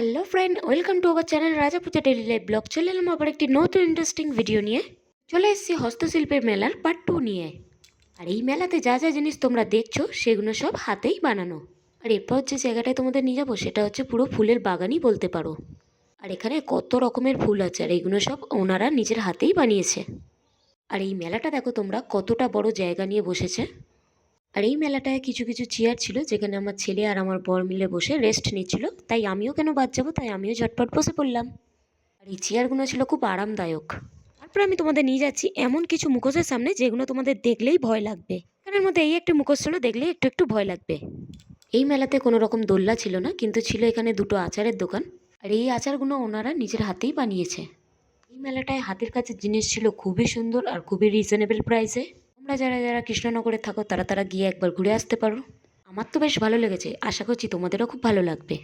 Hello friend welcome to our channel Raja Puja daily live blog চলে এলাম আবার একটি নতুন ইন্টারেস্টিং ভিডিও নিয়ে। চলে এসেছি হস্তশিল্পের মেলার পার্ট টু নিয়ে। আর এই মেলাতে যা যা জিনিস তোমরা দেখছ, সেগুলো সব হাতেই বানানো। আর এরপর যে জায়গাটায় তোমাদের নিয়ে যাব, সেটা হচ্ছে পুরো ফুলের বাগানই বলতে পারো। আর এখানে কত রকমের ফুল আছে, আর এইগুলো সব ওনারা নিজের হাতেই বানিয়েছে। আর এই মেলাটা দেখো তোমরা কতটা বড় জায়গা নিয়ে বসেছে। আর এই মেলাটায় কিছু কিছু চেয়ার ছিল যেখানে আমার ছেলে আর আমার বর মিলে বসে রেস্ট নিচ্ছিল। তাই আমিও কেন বাদ যাব? তাই আমিও ঝটপট বসে পড়লাম। আর এই চেয়ারগুলো ছিল খুব আরামদায়ক। তারপরে আমি তোমাদের নিয়ে যাচ্ছি এমন কিছু মুখোশের সামনে যেগুলো তোমাদের দেখলেই ভয় লাগবে। এখানের মধ্যে এই একটা মুখোশ ছিল, দেখলেই একটু একটু ভয় লাগবে। এই মেলাতে কোনো রকম দোল্লা ছিল না, কিন্তু ছিল এখানে দুটো আচারের দোকান। আর এই আচারগুলো ওনারা নিজের হাতেই বানিয়েছে। এই মেলাটায় হাতের কাছে জিনিস ছিল খুবই সুন্দর আর খুবই রিজনেবল প্রাইসে তোমরা যারা যারা কৃষ্ণনগরে থাকো, তারা তারা গিয়ে একবার ঘুরে আসতে পারো। আমার তো বেশ ভালো লেগেছে। আশা করছি তোমাদেরও খুব ভালো লাগবে।